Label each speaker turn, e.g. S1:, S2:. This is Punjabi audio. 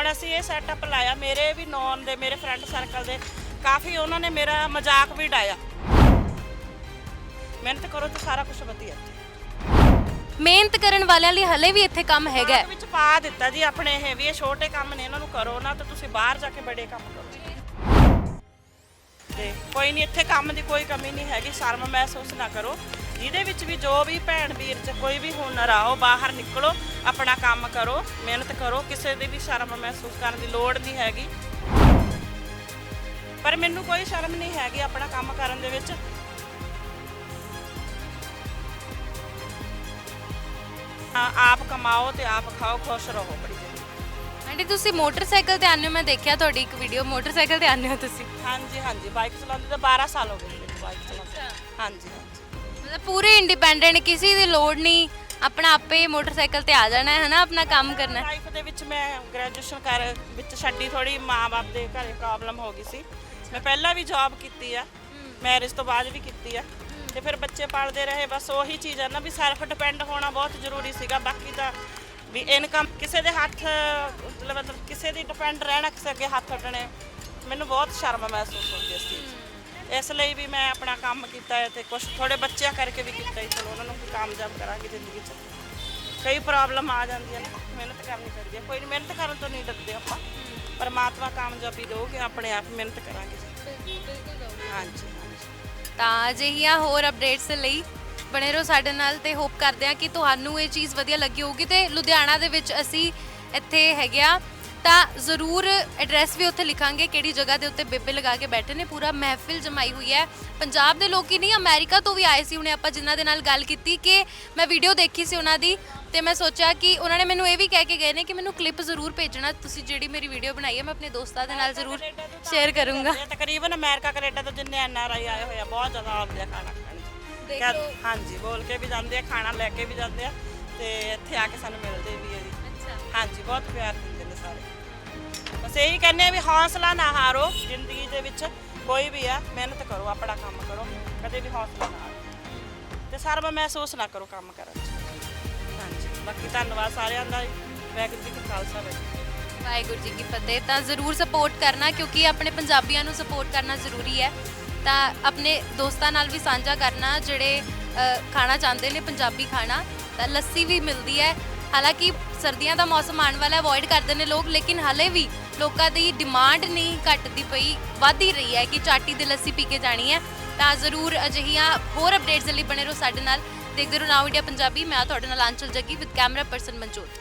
S1: ਹੁਣ ਅਸੀਂ ਇਹ ਸੈਟਅਪ ਲਾਇਆ ਮੇਰੇ ਵੀ ਨੌਨ ਦੇ ਮੇਰੇ ਫਰੈਂਡ ਸਰਕਲ ਦੇ ਕਾਫੀ ਉਹਨਾਂ ਨੇ ਮੇਰਾ ਮਜ਼ਾਕ ਵੀ ਡਾਇਆ ਮਿਹਨਤ ਕਰੋ ਤੇ ਸਾਰਾ ਕੁਝ ਵਧੀਆ।
S2: ਮਿਹਨਤ ਕਰਨ ਵਾਲਿਆਂ ਲਈ ਹਲੇ ਵੀ ਇੱਥੇ ਕੰਮ ਹੈਗਾ ਹੈ।
S1: ਵਿੱਚ ਪਾ ਦਿੱਤਾ ਜੀ ਆਪਣੇ ਇਹ ਵੀ ਇਹ ਛੋਟੇ ਕੰਮ ਨੇ ਇਹਨਾਂ ਨੂੰ ਕਰੋ ਨਾ ਤਾਂ ਤੁਸੀਂ ਬਾਹਰ ਜਾ ਕੇ ਬੜੇ ਕੰਮ ਕਰੋ। ਤੇ ਕੋਈ ਨਹੀਂ ਇੱਥੇ ਕੰਮ ਦੀ ਕੋਈ ਕਮੀ ਨਹੀਂ ਹੈਗੀ ਸ਼ਰਮ ਮਹਿਸੂਸ ਨਾ ਕਰੋ। ਜਿਹਦੇ ਵਿੱਚ ਵੀ ਜੋ ਵੀ ਭੈਣ ਵੀਰ ਚ ਕੋਈ ਵੀ ਹੁਨਰ ਆਓ ਬਾਹਰ ਨਿਕਲੋ ਆਪਣਾ ਕੰਮ ਕਰੋ ਮਿਹਨਤ ਕਰੋ ਕਿਸੇ ਦੀ ਵੀ ਸ਼ਰਮ ਮਹਿਸੂਸ ਕਰਨ ਦੀ ਲੋੜ ਨਹੀਂ ਹੈਗੀ। ਪਰ ਮੈਨੂੰ ਕੋਈ ਸ਼ਰਮ ਨਹੀਂ ਹੈਗੀ ਆਪਣਾ ਕੰਮ ਕਰਨ ਦੇ ਵਿੱਚ। ਆ- ਆਪ ਕਮਾਓ ਤੇ ਆਪ ਖਾਓ ਖੁਸ਼ ਰਹੋ ਬੜੀ ਜ਼ਿੰਦਗੀ
S2: ਆਂਟੀ ਤੁਸੀਂ ਮੋਟਰਸਾਈਕਲ ਤੇ ਆਉਂਦੇ ਹੋ ਮੈਂ ਦੇਖਿਆ ਤੁਹਾਡੀ ਇੱਕ ਵੀਡੀਓ ਮੋਟਰਸਾਈਕਲ ਤੇ ਆਉਂਦੇ ਹੋ ਤੁਸੀਂ।
S1: ਹਾਂਜੀ ਹਾਂਜੀ ਬਾਈਕ ਚਲਾਉਂਦੀ ਤਾਂ 12 ਸਾਲ ਹੋ ਗਏ ਮੈਨੂੰ ਬਾਈਕ ਚਲਾਉਂਦੀ। ਹਾਂਜੀ ਹਾਂਜੀ।
S2: ਮਤਲਬ ਪੂਰੇ ਇੰਡੀਪੈਂਡੈਂਟ ਕਿਸੇ ਦੀ ਲੋੜ ਨਹੀਂ। ਆਪਣਾ ਆਪੇ ਮੋਟਰਸਾਈਕਲ ਤੇ ਆ ਜਾਣਾ ਹੈ ਹਨਾ? ਆਪਣਾ ਕੰਮ ਕਰਨਾ ਹੈ।
S1: ਲਾਈਫ ਦੇ ਵਿੱਚ ਮੈਂ ਗ੍ਰੈਜੂਏਸ਼ਨ ਕਰ ਵਿੱਚ ਛੱਡੀ ਥੋੜੀ ਮਾਂ-ਬਾਪ ਦੇ ਘਰੇ ਪ੍ਰੋਬਲਮ ਹੋ ਗਈ ਸੀ। ਮੈਂ ਪਹਿਲਾਂ ਵੀ ਜੌਬ ਕੀਤੀ ਆ। ਮੈਰਿਜ ਤੋਂ ਬਾਅਦ ਵੀ ਕੀਤੀ ਆ। ਤੇ ਫਿਰ ਬੱਚੇ ਪਾਲਦੇ ਰਹੇ ਬਸ ਉਹੀ ਚੀਜ਼ ਆ ਨਾ ਵੀ ਸੈਲਫ ਡਿਪੈਂਡ ਹੋਣਾ ਬਹੁਤ ਜ਼ਰੂਰੀ ਸੀਗਾ। ਬਾਕੀ ਤਾਂ ਵੀ ਇਨਕਮ ਕਿਸੇ ਦੇ ਹੱਥ ਮਤਲਬ ਮਤਲਬ ਕਿਸੇ ਦੀ ਡਿਪੈਂਡ ਰਹਿਣਾ ਕਿਸੇ ਅੱਗੇ ਹੱਥ ਅੱਡਣੇ ਮੈਨੂੰ ਬਹੁਤ ਸ਼ਰਮ ਮਹਿਸੂਸ ਹੁੰਦੀ ਇਸ ਚੀਜ਼ 'ਚ। ਇਸ ਲਈ ਵੀ ਮੈਂ ਆਪਣਾ ਕੰਮ ਕੀਤਾ ਹੈ ਤੇ ਕੁਝ ਥੋੜੇ ਬੱਚਿਆਂ ਕਰਕੇ ਵੀ ਕੀਤਾ ਹੀ। ਚਲੋ, ਉਹਨਾਂ ਨੂੰ ਵੀ ਕਾਮਯਾਬ ਕਰਾਂਗੇ ਜ਼ਿੰਦਗੀ 'ਚ। ਕਈ ਪ੍ਰੋਬਲਮ ਆ ਜਾਂਦੀਆਂ ਨੇ। ਮਿਹਨਤ ਕਰਨੀ ਪੈਂਦੀ ਹੈ। ਕੋਈ ਨਹੀਂ ਮਿਹਨਤ ਕਰਨ ਤੋਂ ਨਹੀਂ ਡਰਦੇ ਆਪਾਂ। ਪਰਮਾਤਮਾ ਕਾਮਯਾਬੀ ਦੇਊਗੇ, ਆਪਣੇ ਆਪ ਮਿਹਨਤ ਕਰਾਂਗੇ। ਜੀ ਹਾਂਜੀ।
S2: ਤਾਂ ਅਜਿਹੀਆਂ ਹੋਰ ਅਪਡੇਟਸ ਲਈ ਬਣੇ ਰਹੋ ਸਾਡੇ ਨਾਲ ਤੇ ਹੋਪ ਕਰਦੇ ਹਾਂ ਕਿ ਤੁਹਾਨੂੰ ਇਹ ਚੀਜ਼ ਵਧੀਆ ਲੱਗੀ ਹੋਊਗੀ ਤੇ ਲੁਧਿਆਣਾ ਦੇ ਵਿੱਚ ਅਸੀਂ ਇੱਥੇ ਹੈਗੇ ਆ ਤਾਂ ਜ਼ਰੂਰ ਐਡਰੈਸ ਵੀ ਉੱਥੇ ਲਿਖਾਂਗੇ ਕਿਹੜੀ ਜਗ੍ਹਾ ਦੇ ਉੱਤੇ ਬੇਬੇ ਲਗਾ ਕੇ ਬੈਠੇ ਨੇ। ਪੂਰਾ ਮਹਿਫਿਲ ਜਮਾਈ ਹੋਈ ਹੈ। ਪੰਜਾਬ ਦੇ ਲੋਕ ਹੀ ਨਹੀਂ ਅਮਰੀਕਾ ਤੋਂ ਵੀ ਆਏ ਸੀ ਹੁਣੇ ਆਪਾਂ ਜਿਨ੍ਹਾਂ ਦੇ ਨਾਲ ਗੱਲ ਕੀਤੀ ਕਿ ਮੈਂ ਵੀਡੀਓ ਦੇਖੀ ਸੀ ਉਹਨਾਂ ਦੀ ਤੇ ਮੈਂ ਸੋਚਿਆ ਕਿ ਉਹਨਾਂ ਨੇ ਮੈਨੂੰ ਇਹ ਵੀ ਕਹਿ ਕੇ ਗਏ ਨੇ ਕਿ ਮੈਨੂੰ ਕਲਿੱਪ ਜ਼ਰੂਰ ਭੇਜਣਾ। ਤੁਸੀਂ ਜਿਹੜੀ ਮੇਰੀ ਵੀਡੀਓ ਬਣਾਈ ਹੈ ਮੈਂ ਆਪਣੇ ਦੋਸਤਾਂ ਦੇ ਨਾਲ ਜ਼ਰੂਰ ਸ਼ੇਅਰ ਕਰੂੰਗਾ।
S1: ਤਕਰੀਬਨ ਅਮਰੀਕਾ ਕੈਨੇਡਾ ਤੋਂ ਜਿੰਨੇ ਐਨ ਆਰ ਆਈ ਆਏ ਹੋਏ ਆ ਬਹੁਤ ਜ਼ਿਆਦਾ ਆਉਂਦੇ ਆ ਖਾਣਾ ਖਾਣ। ਹਾਂਜੀ ਬੋਲ ਕੇ ਵੀ ਜਾਂਦੇ ਆ ਖਾਣਾ ਲੈ ਕੇ ਵੀ ਜਾਂਦੇ ਆ ਤੇ ਇੱਥੇ ਆ ਕੇ ਸਾਨੂੰ ਮਿਲਦੇ ਵੀ ਆ ਜੀ। ਹਾਂਜੀ, ਬਹੁਤ ਪਿਆਰ ਦਿੰਦੇ ਨੇ ਸਾਰੇ। ਬਸ ਇਹੀ ਕਹਿੰਦੇ ਆ ਵੀ ਹੌਸਲਾ ਨਾ ਹਾਰੋ, ਜ਼ਿੰਦਗੀ ਦੇ ਵਿੱਚ ਕੋਈ ਵੀ ਆ, ਮਿਹਨਤ ਕਰੋ, ਆਪਣਾ ਕੰਮ ਕਰੋ, ਕਦੇ ਵੀ ਹੌਸਲਾ ਨਾ ਹਾਰੋ। ਤੇ ਸ਼ਰਮ ਮਹਿਸੂਸ ਨਾ ਕਰੋ ਕੰਮ ਕਰਨ 'ਚ। ਹਾਂਜੀ, ਬਾਕੀ ਧੰਨਵਾਦ ਸਾਰਿਆਂ ਦਾ ਵਾਹਿਗੁਰੂ ਜੀ ਕਾ ਖਾਲਸਾ, ਵਾਹਿਗੁਰੂ ਕੀ ਫਤਿਹ।
S2: ਵਾਹਿਗੁਰੂ ਜੀ ਕੀ ਫਤਿਹ। ਤਾਂ ਜ਼ਰੂਰ ਸਪੋਰਟ ਕਰਨਾ, ਕਿਉਂਕਿ ਆਪਣੇ ਪੰਜਾਬੀਆਂ ਨੂੰ ਸਪੋਰਟ ਕਰਨਾ ਜ਼ਰੂਰੀ ਹੈ। ਤਾਂ ਆਪਣੇ ਦੋਸਤਾਂ ਨਾਲ ਵੀ ਸਾਂਝਾ ਕਰਨਾ, ਜਿਹੜੇ ਖਾਣਾ ਚਾਹੁੰਦੇ ਨੇ, ਪੰਜਾਬੀ ਖਾਣਾ, ਤਾਂ ਲੱਸੀ ਵੀ ਮਿਲਦੀ ਹੈ। ਹਾਲਾਂਕਿ ਸਰਦੀਆਂ ਦਾ ਮੌਸਮ ਆਉਣ ਵਾਲਾ ਅਵੋਇਡ ਕਰਦੇ ਨੇ ਲੋਕ, ਲੇਕਿਨ ਹਲੇ ਵੀ ਲੋਕਾਂ ਦੀ ਡਿਮਾਂਡ ਨਹੀਂ ਘਟਦੀ ਪਈ, ਵੱਧ ਹੀ ਰਹੀ ਹੈ ਕਿ ਚਾਟੀ ਦੀ ਲੱਸੀ ਪੀ ਕੇ ਜਾਣੀ ਹੈ। ਤਾਂ ਜ਼ਰੂਰ ਅਜਿਹੀਆਂ ਹੋਰ ਅਪਡੇਟਸ ਲਈ ਬਣੇ ਰਹੋ ਸਾਡੇ ਨਾਲ। ਦੇਖਦੇ ਰਹੋ ਨਾਓ ਇੰਡੀਆ ਪੰਜਾਬੀ, ਮੈਂ ਤੁਹਾਡੇ ਨਾਲ Aanchal Jaggi with camera person Manjot